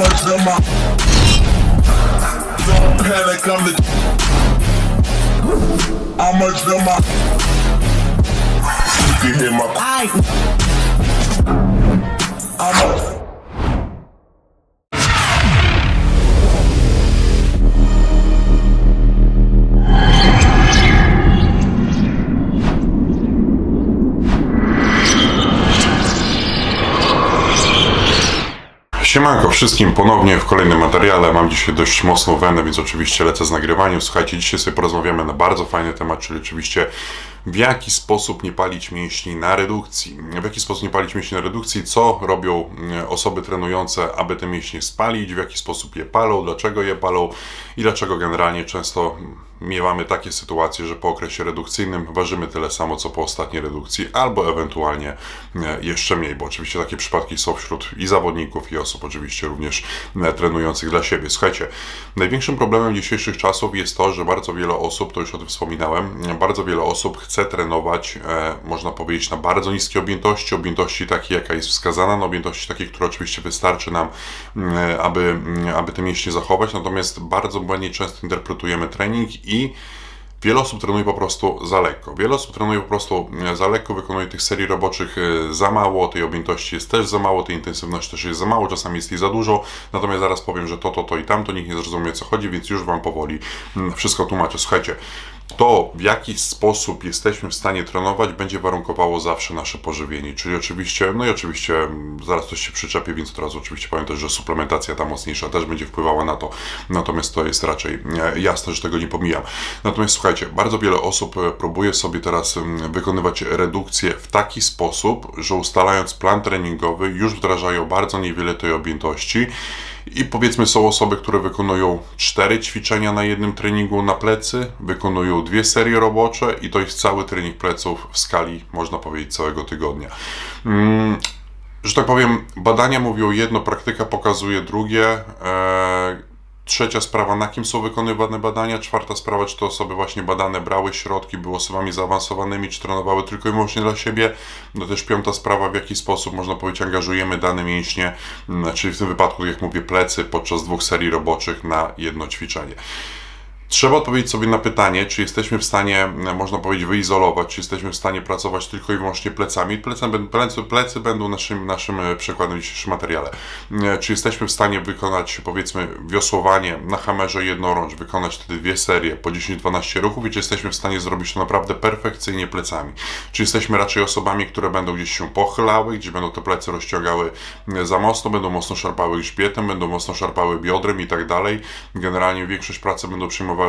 smoke from my. Don't panic, I'm the. I'm a my. You can hear my. I'm a. Siemanko wszystkim ponownie w kolejnym materiale. Mam dzisiaj dość mocną wenę, więc oczywiście lecę z nagrywaniem. Słuchajcie, dzisiaj sobie porozmawiamy na bardzo fajny temat, czyli oczywiście w jaki sposób nie palić mięśni na redukcji. W jaki sposób nie palić mięśni na redukcji, co robią mm, osoby trenujące, aby te mięśnie spalić, w jaki sposób je palą, dlaczego je palą i dlaczego generalnie często miewamy takie sytuacje, że po okresie redukcyjnym ważymy tyle samo, co po ostatniej redukcji, albo ewentualnie e, jeszcze mniej, bo oczywiście takie przypadki są wśród i zawodników, i osób oczywiście również e, trenujących dla siebie. Słuchajcie, największym problemem dzisiejszych czasów jest to, że bardzo wiele osób, to już o tym wspominałem, e, bardzo wiele osób chce trenować, można powiedzieć, na bardzo niskiej objętości, objętości takiej, jaka jest wskazana, na objętości takiej, która oczywiście wystarczy nam, aby, aby te mięśnie zachować, natomiast bardzo błędnie często interpretujemy trening i Wiele osób trenuje po prostu za lekko. Wiele osób trenuje po prostu e, za lekko, wykonuje tych serii roboczych e, za mało, tej objętości jest też za mało, tej intensywności też jest za mało, czasami jest jej za dużo. Natomiast zaraz powiem, że to, to, to i tamto, nikt nie zrozumie co chodzi, więc już Wam powoli mm, wszystko tłumaczę. Słuchajcie, to w jaki sposób jesteśmy w stanie trenować będzie warunkowało zawsze nasze pożywienie, czyli oczywiście, no i oczywiście mm, zaraz coś się przyczepi, więc od razu oczywiście też, że suplementacja ta mocniejsza też będzie wpływała na to, natomiast to jest raczej e, jasne, że tego nie pomijam. Natomiast słuchajcie, bardzo wiele osób e, próbuje sobie teraz mm, wykonywać redukcję w taki sposób, że ustalając plan treningowy już wdrażają bardzo niewiele tej objętości i powiedzmy są osoby, które wykonują cztery ćwiczenia na jednym treningu na plecy, wykonują dwie serie robocze i to jest cały trening pleców w skali, można powiedzieć, całego tygodnia. Mm, że tak powiem, badania mówią jedno, praktyka pokazuje drugie. Trzecia sprawa, na kim są wykonywane badania. Czwarta sprawa, czy to osoby właśnie badane brały środki, były osobami zaawansowanymi, czy trenowały tylko i wyłącznie dla siebie. No też piąta sprawa, w jaki sposób, można powiedzieć, angażujemy dane mięśnie, mm, czyli w tym wypadku, jak mówię, plecy podczas dwóch serii roboczych na jedno ćwiczenie. Trzeba odpowiedzieć sobie na pytanie, czy jesteśmy w stanie, e, można powiedzieć, wyizolować, czy jesteśmy w stanie pracować tylko i wyłącznie plecami. Plecy, plecy, plecy będą naszym, naszym e, przykładem w dzisiejszym materiale. E, Czy jesteśmy w stanie wykonać, powiedzmy, wiosłowanie na hamerze jednorącz, wykonać wtedy dwie serie po 10-12 ruchów i czy jesteśmy w stanie zrobić to naprawdę perfekcyjnie plecami. Czy jesteśmy raczej osobami, które będą gdzieś się pochylały, gdzie będą te plecy rozciągały za mocno, będą mocno szarpały grzbietem, będą mocno szarpały biodrem i tak dalej. Generalnie większość pracy będą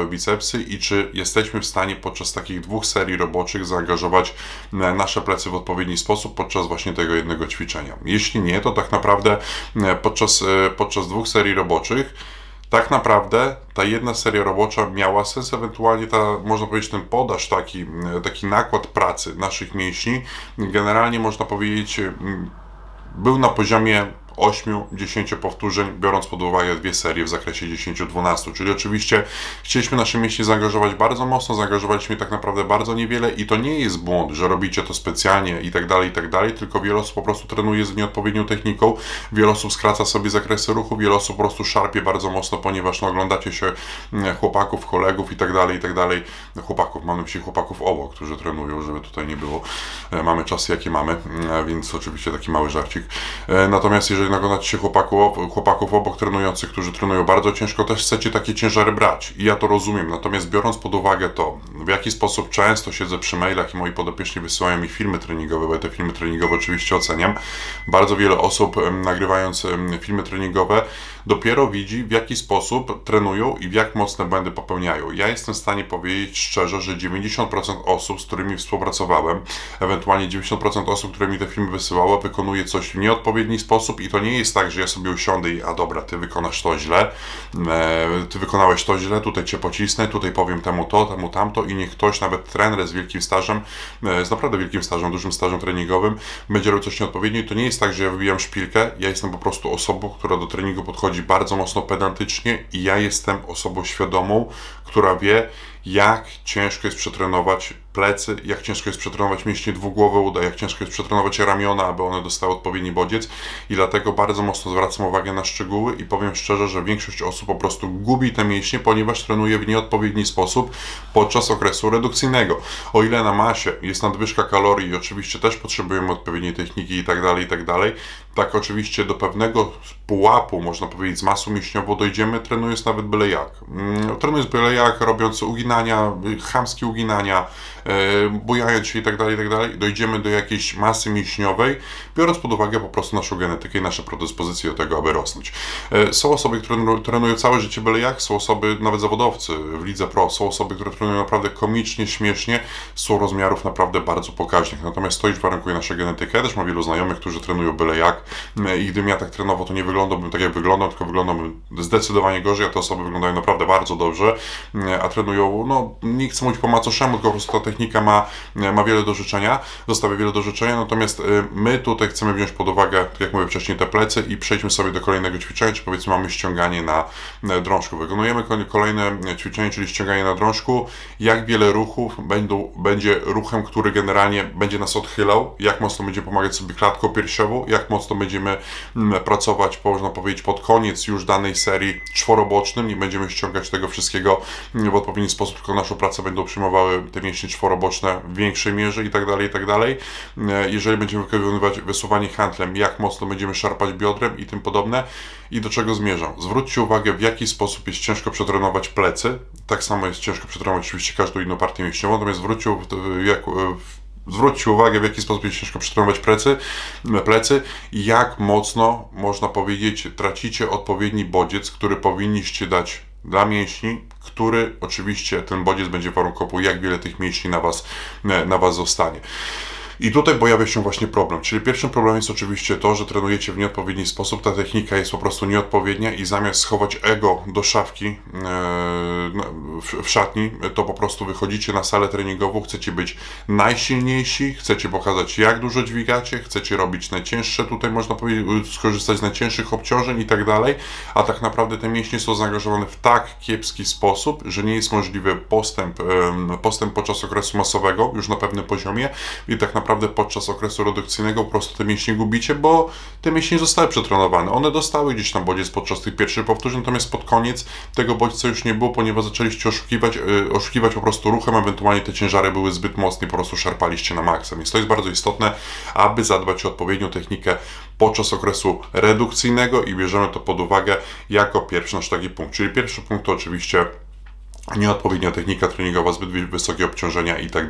bicepsy i czy jesteśmy w stanie podczas takich dwóch serii roboczych zaangażować e, nasze plecy w odpowiedni sposób podczas właśnie tego jednego ćwiczenia. Jeśli nie, to tak naprawdę e, podczas, e, podczas dwóch serii roboczych tak naprawdę ta jedna seria robocza miała sens, ewentualnie ta, można powiedzieć, ten podaż, taki, taki nakład pracy naszych mięśni, generalnie można powiedzieć, mm, był na poziomie 8-10 powtórzeń, biorąc pod uwagę dwie serie w zakresie 10-12. Czyli oczywiście chcieliśmy nasze mięśnie zaangażować bardzo mocno, zaangażowaliśmy tak naprawdę bardzo niewiele i to nie jest błąd, że robicie to specjalnie i tak dalej, i tak dalej, tylko wiele osób po prostu trenuje z nieodpowiednią techniką, wiele osób skraca sobie zakresy ruchu, wiele osób po prostu szarpie bardzo mocno, ponieważ no, oglądacie się mm, chłopaków, kolegów i tak dalej, i tak dalej. Chłopaków, mam na myśli chłopaków obok, którzy trenują, żeby tutaj nie było. E, Mamy czasy, jakie mamy, mm, więc oczywiście taki mały żarcik. E, Natomiast jeżeli oglądacie się chłopaków, chłopaków obok trenujących, którzy trenują bardzo ciężko, też chcecie takie ciężary brać. I ja to rozumiem. Natomiast biorąc pod uwagę to, w jaki sposób często siedzę przy mailach i moi podopieczni wysyłają mi filmy treningowe, bo ja te filmy treningowe oczywiście oceniam. Bardzo wiele osób nagrywając filmy treningowe dopiero widzi, w jaki sposób trenują i w jak mocne błędy popełniają. Ja jestem w stanie powiedzieć szczerze, że 90% osób, z którymi współpracowałem, ewentualnie 90% osób, które mi te filmy wysyłało, wykonuje coś w nieodpowiedni sposób i to nie jest tak, że ja sobie usiądę i a dobra, ty wykonasz to źle, e, ty wykonałeś to źle, tutaj cię pocisnę, tutaj powiem temu to, temu tamto i niech ktoś, nawet trener z wielkim stażem, e, z naprawdę wielkim stażem, dużym stażem treningowym, będzie robił coś nieodpowiednio. I to nie jest tak, że ja wybijam szpilkę, ja jestem po prostu osobą, która do treningu podchodzi bardzo mocno pedantycznie i ja jestem osobą świadomą, która wie, jak ciężko jest przetrenować plecy, jak ciężko jest przetrenować mięśnie dwugłowe uda, jak ciężko jest przetrenować ramiona, aby one dostały odpowiedni bodziec i dlatego bardzo mocno zwracam uwagę na szczegóły i powiem szczerze, że większość osób po prostu gubi te mięśnie, ponieważ trenuje w nieodpowiedni sposób podczas okresu redukcyjnego. O ile na masie jest nadwyżka kalorii i oczywiście też potrzebujemy odpowiedniej techniki i tak dalej, i tak dalej, tak oczywiście do pewnego pułapu, można powiedzieć, z masą mięśniową dojdziemy, trenując nawet byle jak. Mm, Trenując byle jak, robiąc uginania, y, chamskie uginania, bujając się i tak dalej, i tak dalej, dojdziemy do jakiejś masy mięśniowej, biorąc pod uwagę po prostu naszą genetykę i nasze predyspozycje do tego, aby rosnąć. E, Są osoby, które trenu- trenują całe życie byle jak, są osoby, nawet zawodowcy w lidze pro, są osoby, które trenują naprawdę komicznie, śmiesznie, są rozmiarów naprawdę bardzo pokaźnych. Natomiast to już warunkuje naszą genetykę. Ja też mam wielu znajomych, którzy trenują byle jak e, i gdybym ja tak trenował, to nie wyglądałbym tak jak wyglądam, tylko wyglądałbym zdecydowanie gorzej, a te osoby wyglądają naprawdę bardzo dobrze, e, a trenują, no nie chcę mówić po macoszemu, tylko po prostu ta technika ma, ma wiele do życzenia, zostawia wiele do życzenia, natomiast e, my tutaj chcemy wziąć pod uwagę, tak jak mówię wcześniej, te plecy i przejdźmy sobie do kolejnego ćwiczenia, czy powiedzmy mamy ściąganie na drążku. Wykonujemy ko- kolejne ćwiczenie, czyli ściąganie na drążku. Jak wiele ruchów będą, będzie ruchem, który generalnie będzie nas odchylał, jak mocno będzie pomagać sobie klatką piersiową, jak mocno będziemy mm, pracować, można powiedzieć, pod koniec już danej serii czworobocznym, nie będziemy ściągać tego wszystkiego mm, w odpowiedni sposób, tylko naszą pracę będą przyjmowały te mięśnie czworoboczne w większej mierze i tak dalej, i tak dalej. E, Jeżeli będziemy wykonywać wysuwanie handlem, jak mocno będziemy szarpać biodrem i tym podobne. I do czego zmierzam? Zwróćcie uwagę, w jaki sposób jest ciężko przetrenować plecy. Tak samo jest ciężko przetrenować oczywiście każdą inną partię mięśniową, natomiast zwróćcie, jak, zwróćcie uwagę, w jaki sposób jest ciężko przetrenować plecy, plecy i jak mocno, można powiedzieć, tracicie odpowiedni bodziec, który powinniście dać dla mięśni, który oczywiście ten bodziec będzie warunkował, jak wiele tych mięśni na was, na was zostanie. I tutaj pojawia się właśnie problem. Czyli pierwszym problemem jest oczywiście to, że trenujecie w nieodpowiedni sposób, ta technika jest po prostu nieodpowiednia i zamiast schować ego do szafki e, w, szatni, to po prostu wychodzicie na salę treningową, chcecie być najsilniejsi, chcecie pokazać jak dużo dźwigacie, chcecie robić najcięższe, tutaj można powiedzieć, skorzystać z najcięższych obciążeń i tak dalej, a tak naprawdę te mięśnie są zaangażowane w tak kiepski sposób, że nie jest możliwy postęp, postęp podczas okresu masowego już na pewnym poziomie i tak naprawdę podczas okresu redukcyjnego po prostu te mięśnie gubicie, bo te mięśnie nie zostały przetrenowane. One dostały gdzieś tam bodziec podczas tych pierwszych powtórzeń, natomiast pod koniec tego bodźca już nie było, ponieważ zaczęliście oszukiwać, y, oszukiwać po prostu ruchem, ewentualnie te ciężary były zbyt mocne po prostu szarpaliście na maksa. Więc to jest bardzo istotne, aby zadbać o odpowiednią technikę podczas okresu redukcyjnego i bierzemy to pod uwagę jako pierwszy nasz taki punkt. Czyli pierwszy punkt to oczywiście nieodpowiednia technika treningowa, zbyt wy- wysokie obciążenia i tak.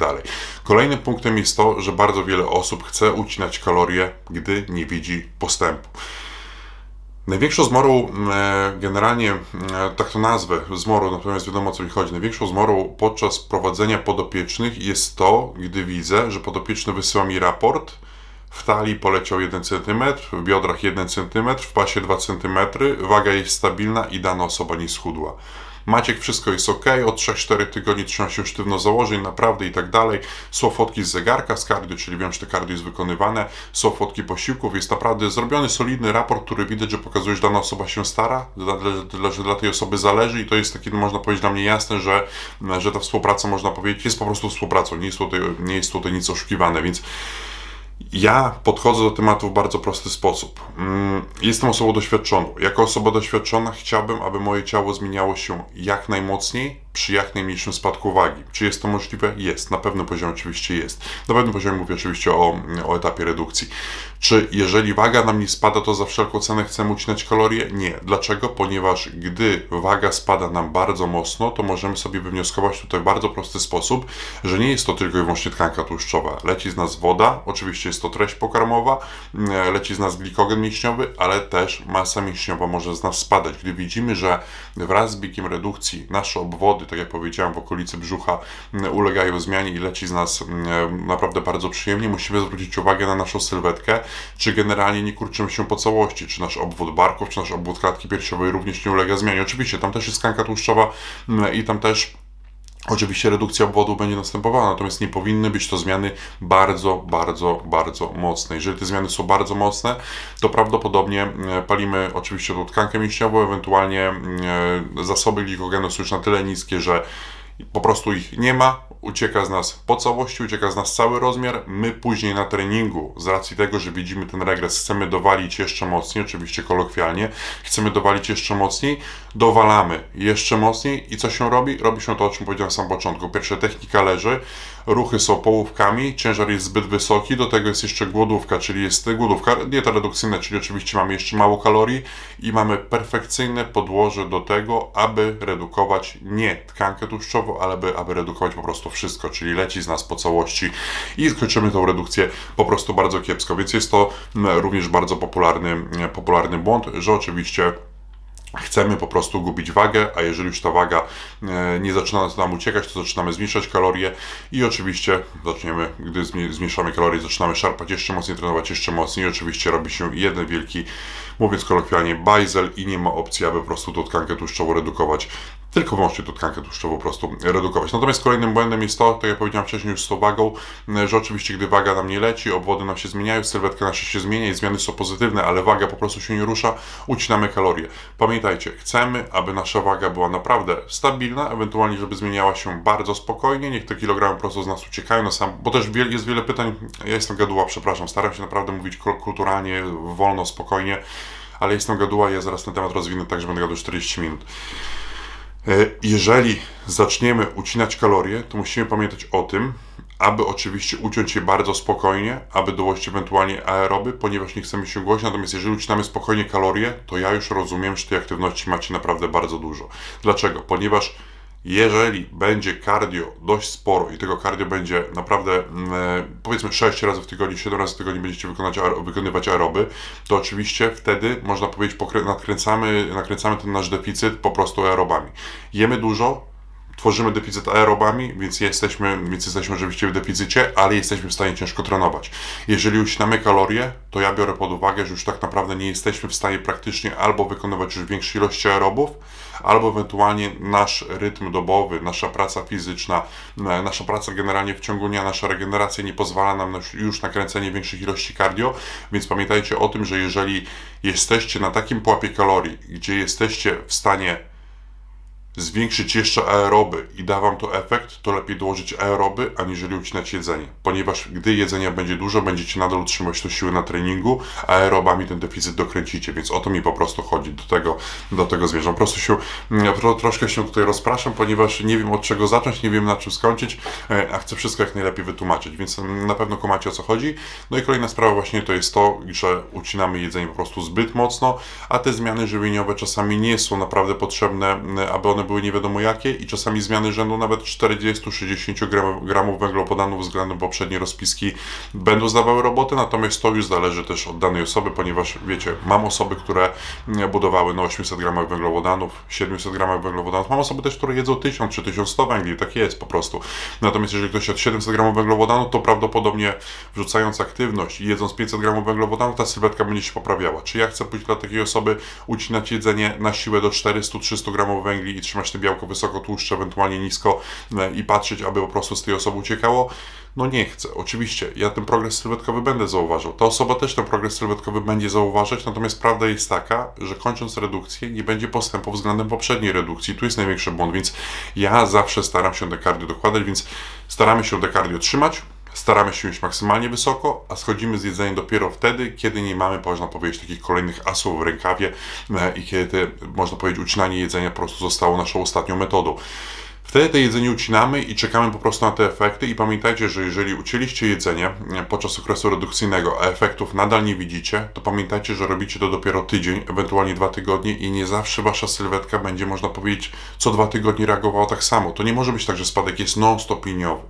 Kolejnym punktem jest to, że bardzo wiele osób chce ucinać kalorie, gdy nie widzi postępu. Największą zmorą, e, generalnie, e, tak to nazwę, zmorą, natomiast wiadomo o co mi chodzi. Największą zmorą podczas prowadzenia podopiecznych jest to, gdy widzę, że podopieczny wysyła mi raport, w talii poleciał 1 cm, w biodrach 1 cm, w pasie 2 cm, waga jest stabilna i dana osoba nie schudła. Maciek, wszystko jest ok, od 3-4 tygodni trzyma się sztywno założeń, naprawdę i tak dalej. Są fotki z zegarka, z cardio, czyli wiem, że to cardio jest wykonywane, są fotki posiłków, jest naprawdę zrobiony solidny raport, który widać, że pokazuje, że dana osoba się stara, że dla tej osoby zależy i to jest takie, no, można powiedzieć, dla mnie jasne, że, że ta współpraca, można powiedzieć, jest po prostu współpracą, nie jest tutaj, nie jest tutaj nic oszukiwane, więc ja podchodzę do tematu w bardzo prosty sposób. Mm, Jestem osobą doświadczoną. Jako osoba doświadczona chciałbym, aby moje ciało zmieniało się jak najmocniej przy jak najmniejszym spadku wagi. Czy jest to możliwe? Jest. Na pewnym poziomie oczywiście jest. Na pewnym poziomie mówię oczywiście o, o etapie redukcji. Czy jeżeli waga nam nie spada, to za wszelką cenę chcemy ucinać kalorie? Nie. Dlaczego? Ponieważ gdy waga spada nam bardzo mocno, to możemy sobie wywnioskować tutaj w bardzo prosty sposób, że nie jest to tylko i wyłącznie tkanka tłuszczowa. Leci z nas woda, oczywiście jest to treść pokarmowa, mm, leci z nas glikogen mięśniowy, ale też masa mięśniowa może z nas spadać. Gdy widzimy, że wraz z biegiem redukcji nasze obwody, tak jak powiedziałem, w okolicy brzucha mm, ulegają zmianie i leci z nas mm, naprawdę bardzo przyjemnie, musimy zwrócić uwagę na naszą sylwetkę, czy generalnie nie kurczymy się po całości, czy nasz obwód barków, czy nasz obwód klatki piersiowej również nie ulega zmianie. Oczywiście tam też jest tkanka tłuszczowa mm, i tam też Oczywiście redukcja obwodu będzie następowała, natomiast nie powinny być to zmiany bardzo, bardzo, bardzo mocne. Jeżeli te zmiany są bardzo mocne, to prawdopodobnie e, palimy oczywiście tą tkankę mięśniową, ewentualnie e, zasoby glikogenu są już na tyle niskie, że po prostu ich nie ma, ucieka z nas po całości, ucieka z nas cały rozmiar. My później na treningu, z racji tego, że widzimy ten regres, chcemy dowalić jeszcze mocniej, oczywiście kolokwialnie, chcemy dowalić jeszcze mocniej, dowalamy jeszcze mocniej i co się robi? Robi się to, o czym powiedziałem na samym początku. Pierwsze, technika leży, ruchy są połówkami, ciężar jest zbyt wysoki, do tego jest jeszcze głodówka, czyli jest głodówka, dieta redukcyjna, czyli oczywiście mamy jeszcze mało kalorii i mamy perfekcyjne podłoże do tego, aby redukować nie tkankę tłuszczową, ale aby, aby redukować po prostu wszystko, czyli leci z nas po całości. I skończymy tą redukcję po prostu bardzo kiepsko, więc jest to mm, również bardzo popularny, mm, popularny błąd, że oczywiście chcemy po prostu gubić wagę, a jeżeli już ta waga e, nie zaczyna nam uciekać, to zaczynamy zmniejszać kalorie i oczywiście zaczniemy, gdy zmniejszamy kalorie, zaczynamy szarpać jeszcze mocniej, trenować jeszcze mocniej. I oczywiście robi się jeden wielki, mówiąc kolokwialnie, bajzel i nie ma opcji, aby po prostu tą tkankę tłuszczową redukować tylko wyłącznie tą tkankę tłuszczową po prostu redukować. Natomiast kolejnym błędem jest to, tak jak powiedziałem wcześniej już z tą wagą, że oczywiście gdy waga nam nie leci, obwody nam się zmieniają, sylwetka nasza się zmienia i zmiany są pozytywne, ale waga po prostu się nie rusza, ucinamy kalorie. Pamiętajcie, chcemy, aby nasza waga była naprawdę stabilna, ewentualnie żeby zmieniała się bardzo spokojnie, niech te kilogramy po prostu z nas uciekają na sam, bo też jest wiele pytań, ja jestem gaduła, przepraszam, staram się naprawdę mówić kul- kulturalnie, wolno, spokojnie, ale jestem gaduła ja zaraz ten temat rozwinę tak, że będę gadał 40 minut. E, Jeżeli zaczniemy ucinać kalorie, to musimy pamiętać o tym, aby oczywiście uciąć je bardzo spokojnie, aby dołożyć ewentualnie aeroby, ponieważ nie chcemy się głośno. Natomiast jeżeli ucinamy spokojnie kalorie, to ja już rozumiem, że tej aktywności macie naprawdę bardzo dużo. Dlaczego? Ponieważ jeżeli będzie cardio dość sporo i tego cardio będzie naprawdę mm, e, powiedzmy 6 razy w tygodniu, 7 razy w tygodniu będziecie wykonać, wykonywać aeroby, to oczywiście wtedy można powiedzieć nakręcamy, nakręcamy ten nasz deficyt po prostu aerobami. Jemy dużo, tworzymy deficyt aerobami, więc jesteśmy, więc jesteśmy oczywiście w deficycie, ale jesteśmy w stanie ciężko trenować. Jeżeli ucinamy kalorie, to ja biorę pod uwagę, że już tak naprawdę nie jesteśmy w stanie praktycznie albo wykonywać już większej ilości aerobów, albo ewentualnie nasz rytm dobowy, nasza praca fizyczna, e, nasza praca generalnie w ciągu dnia, nasza regeneracja nie pozwala nam na- już na kręcenie większych ilości cardio, więc pamiętajcie o tym, że jeżeli jesteście na takim pułapie kalorii, gdzie jesteście w stanie zwiększyć jeszcze aeroby i da Wam to efekt, to lepiej dołożyć aeroby, aniżeli ucinać jedzenie. Ponieważ gdy jedzenia będzie dużo, będziecie nadal utrzymywać to siły na treningu, a aerobami ten deficyt dokręcicie, więc o to mi po prostu chodzi, do tego, do tego zmierzam. Po prostu się, mm, tro, troszkę się tutaj rozpraszam, ponieważ nie wiem od czego zacząć, nie wiem na czym skończyć, e, a chcę wszystko jak najlepiej wytłumaczyć, więc mm, na pewno kumacie o co chodzi. No i kolejna sprawa właśnie to jest to, że ucinamy jedzenie po prostu zbyt mocno, a te zmiany żywieniowe czasami nie są naprawdę potrzebne, m, aby one były nie wiadomo jakie i czasami zmiany rzędu nawet 40-60 gram, gramów węglowodanów względem poprzedniej rozpiski będą zdawały robotę, natomiast to już zależy też od danej osoby, ponieważ wiecie, mam osoby, które m, budowały na 800 gramach węglowodanów, 700 gramach węglowodanów, mam osoby też, które jedzą 1000 czy 1100 węgli, tak jest po prostu. Natomiast jeżeli ktoś od 700 gramów węglowodanów, to prawdopodobnie wrzucając aktywność i jedząc 500 gramów węglowodanów, ta sylwetka będzie się poprawiała. Czy ja chcę pójść dla takiej osoby ucinać jedzenie na siłę do 400-300 gramów węgli i trzymać te białko wysoko, tłuszcze, ewentualnie nisko e, i patrzeć, aby po prostu z tej osoby uciekało? No nie chcę. Oczywiście, ja ten progres sylwetkowy będę zauważał. Ta osoba też ten progres sylwetkowy będzie zauważać, natomiast prawda jest taka, że kończąc redukcję nie będzie postępu względem poprzedniej redukcji. Tu jest największy błąd, więc ja zawsze staram się dekardio dokładać, więc staramy się dekardio trzymać, staramy się iść maksymalnie wysoko, a schodzimy z jedzeniem dopiero wtedy, kiedy nie mamy, można powiedzieć, takich kolejnych asów w rękawie e, i kiedy, można powiedzieć, ucinanie jedzenia po prostu zostało naszą ostatnią metodą. Wtedy to jedzenie ucinamy i czekamy po prostu na te efekty i pamiętajcie, że jeżeli ucięliście jedzenie e, podczas okresu redukcyjnego, a efektów nadal nie widzicie, to pamiętajcie, że robicie to dopiero tydzień, ewentualnie dwa tygodnie i nie zawsze wasza sylwetka będzie, można powiedzieć, co dwa tygodnie reagowała tak samo. To nie może być tak, że spadek jest non-stop liniowy.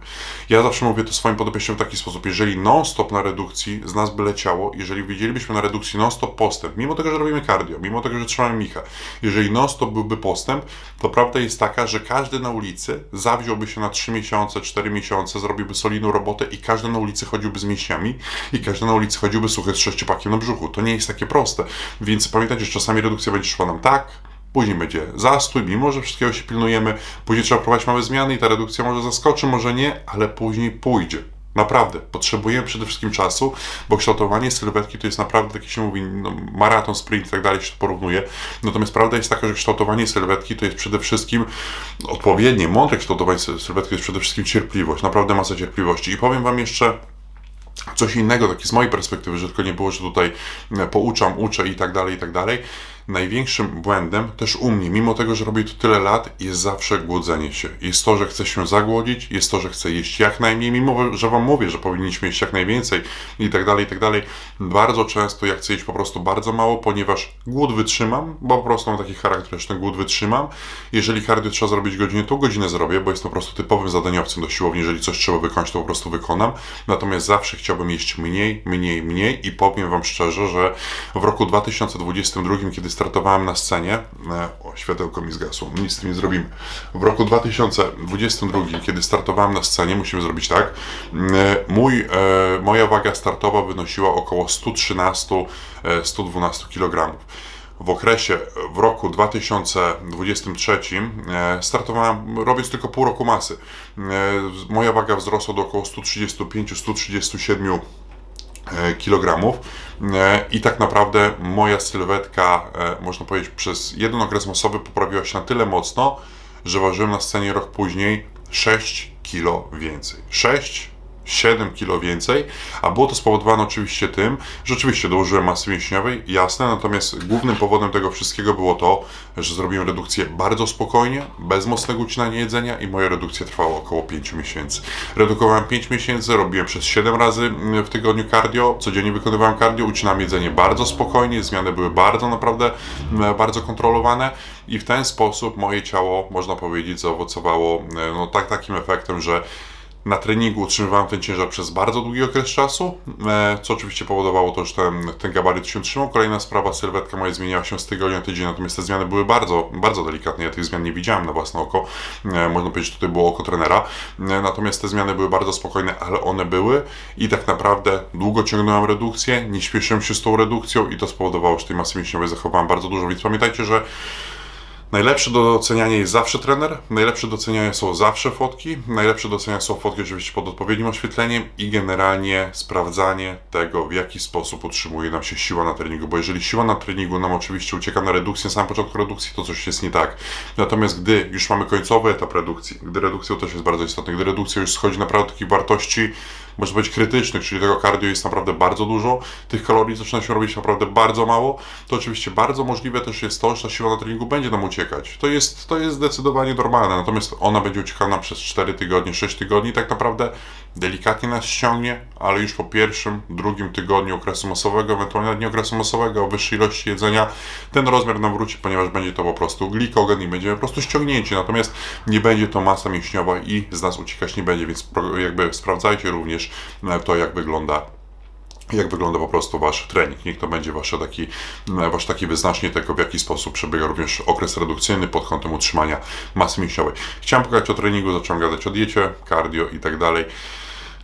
Ja zawsze mówię to swoim podopiecznym w taki sposób, jeżeli non-stop na redukcji z nas by leciało, jeżeli widzielibyśmy na redukcji non-stop postęp, mimo tego, że robimy cardio, mimo tego, że trzymamy micha, jeżeli non-stop byłby postęp, to prawda jest taka, że każdy na ulicy zawziąłby się na 3 miesiące, 4 miesiące, zrobiłby solidną robotę i każdy na ulicy chodziłby z mięśniami i każdy na ulicy chodziłby suchy z sześciopakiem na brzuchu. To nie jest takie proste. Więc pamiętajcie, że czasami redukcja będzie szła nam tak, Później będzie zastój, mimo że wszystkiego się pilnujemy. Później trzeba prowadzić małe zmiany i ta redukcja może zaskoczy, może nie, ale później pójdzie. Naprawdę, potrzebujemy przede wszystkim czasu, bo kształtowanie sylwetki to jest naprawdę, tak jak się mówi, no, maraton, sprint i tak dalej się porównuje. Natomiast prawda jest taka, że kształtowanie sylwetki to jest przede wszystkim odpowiednie, mądre kształtowanie sy- sylwetki to jest przede wszystkim cierpliwość, naprawdę masa cierpliwości. I powiem Wam jeszcze, coś innego, taki z mojej perspektywy, że tylko nie było, że tutaj e, pouczam, uczę i tak dalej, i tak dalej. Największym błędem też u mnie, mimo tego, że robię to tyle lat, jest zawsze głodzenie się. Jest to, że chcę się zagłodzić, jest to, że chcę jeść jak najmniej, mimo że Wam mówię, że powinniśmy jeść jak najwięcej i tak dalej, i tak dalej. Bardzo często ja chcę jeść po prostu bardzo mało, ponieważ głód wytrzymam, bo po prostu mam taki charakter, że ten głód wytrzymam. Jeżeli cardio trzeba zrobić godzinę, to godzinę zrobię, bo jestem po prostu typowym zadaniowcem do siłowni. Jeżeli coś trzeba wykonać, to po prostu wykonam. Natomiast zawsze chciałbym jeść mniej, mniej, mniej i powiem Wam szczerze, że w roku 2022, kiedy startowałem na scenie, e, o, światełko mi zgasło, nic z tym nie zrobimy. W roku 2022, kiedy startowałem na scenie, musimy zrobić tak, e, mój, e, moja waga startowa wynosiła około 113-112 kg. W okresie, w roku 2023 e, startowałem, robiąc tylko pół roku masy. Moja waga wzrosła do około 135-137 e, kilogramów E, i tak naprawdę moja sylwetka, e, można powiedzieć, przez jeden okres masowy poprawiła się na tyle mocno, że ważyłem na scenie rok później 6 kilo więcej. 6 7 kilo więcej, a było to spowodowane oczywiście tym, że oczywiście dołożyłem masy mięśniowej, jasne, natomiast głównym powodem tego wszystkiego było to, że zrobiłem redukcję bardzo spokojnie, bez mocnego ucinania jedzenia i moja redukcja trwała około 5 miesięcy. Redukowałem 5 miesięcy, robiłem przez 7 razy mm, w tygodniu cardio, codziennie wykonywałem cardio, ucinałem jedzenie bardzo spokojnie, zmiany były bardzo naprawdę mm, bardzo kontrolowane i w ten sposób moje ciało, można powiedzieć, zaowocowało e, no, tak, takim efektem, że na treningu utrzymywałem ten ciężar przez bardzo długi okres czasu, e, co oczywiście powodowało to, że ten, ten gabaryt się trzymał. Kolejna sprawa, sylwetka moja zmieniała się z tygodnia na tydzień, natomiast te zmiany były bardzo, bardzo delikatne. Ja tych zmian nie widziałem na własne oko. E, Można powiedzieć, że tutaj było oko trenera. E, Natomiast te zmiany były bardzo spokojne, ale one były i tak naprawdę długo ciągnąłem redukcję, nie śpieszyłem się z tą redukcją i to spowodowało, że tej masy mięśniowej zachowałem bardzo dużo, więc pamiętajcie, że Najlepszy do oceniania jest zawsze trener, najlepsze do oceniania są zawsze fotki, najlepsze do oceniania są fotki oczywiście pod odpowiednim oświetleniem i generalnie sprawdzanie tego, w jaki sposób utrzymuje nam się siła na treningu, bo jeżeli siła na treningu nam oczywiście ucieka na redukcję na samym początku redukcji, to coś jest nie tak. Natomiast gdy już mamy końcowy etap redukcji, gdy redukcja też jest bardzo istotna, gdy redukcja już schodzi naprawdę do takich wartości, można powiedzieć krytycznych, czyli tego cardio jest naprawdę bardzo dużo, tych kalorii zaczyna się robić naprawdę bardzo mało, to oczywiście bardzo możliwe też jest to, że ta siła na treningu będzie nam uciekać. To jest, to jest zdecydowanie normalne, natomiast ona będzie uciekała nam przez 4 tygodnie, 6 tygodni, tak naprawdę. Delikatnie nas ściągnie, ale już po pierwszym, drugim tygodniu okresu masowego, ewentualnie na dniu okresu masowego wyższej ilości jedzenia, ten rozmiar nam wróci, ponieważ będzie to po prostu glikogen i będziemy po prostu ściągnięci, natomiast nie będzie to masa mięśniowa i z nas uciekać nie będzie, więc jakby sprawdzajcie również e, to, jak wygląda jak wygląda po prostu Wasz trening. Niech to będzie wasze taki, Wasz taki wyznacznik tego, w jaki sposób przebiega również okres redukcyjny pod kątem utrzymania masy mięśniowej. Chciałem pogadać o treningu, zacząłem gadać o diecie, cardio i tak dalej.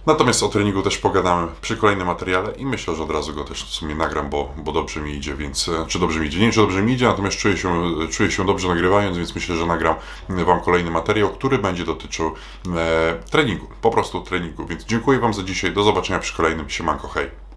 Natomiast o treningu też pogadamy przy kolejnym materiale i myślę, że od razu go też w sumie nagram, bo, bo dobrze mi idzie, więc e, czy dobrze mi idzie? Nie czy dobrze mi idzie, natomiast czuję się, czuję się dobrze nagrywając, więc myślę, że nagram Wam kolejny materiał, który będzie dotyczył e, treningu, po prostu treningu. Więc dziękuję Wam za dzisiaj, do zobaczenia przy kolejnym. Siemanko, hej!